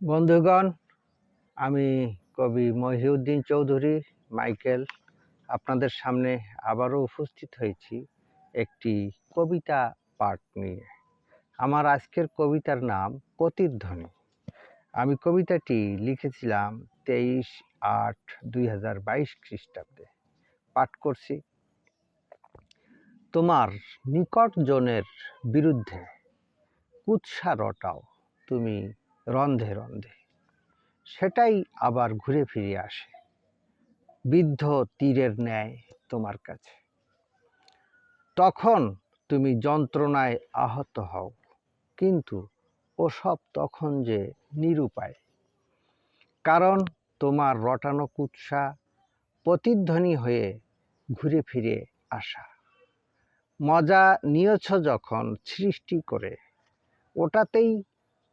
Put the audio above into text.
বন্ধুগণ, আমি কবি মহিউদ্দিন চৌধুরী, মাইকেল, আপনাদের সামনে আবারও উপস্থিত হয়েছি একটি কবিতা পাঠ নিয়ে। আমার আজকের কবিতার নাম প্রতিধ্বনি। আমি কবিতাটি লিখেছিলাম তেইশ আট দুই হাজার বাইশ খ্রিস্টাব্দে। পাঠ করছি, তোমার নিকট জনের বিরুদ্ধে কুৎসা রটাও তুমি রন্ধে রন্ধে। সেটাই আবার ঘুরে ফিরে আসে। বৃদ্ধ তীরের ন্যায় তোমার কাছে। তখন তুমি যন্ত্রণায় আহত হও, কিন্তু ওসব তখন যে নিরুপায়। কারণ তোমার রটানো কুৎসা প্রতিধ্বনি হয়ে ঘুরে ফিরে আসা। মজা নিয়েছ যখন সৃষ্টি করে, ওটাতেই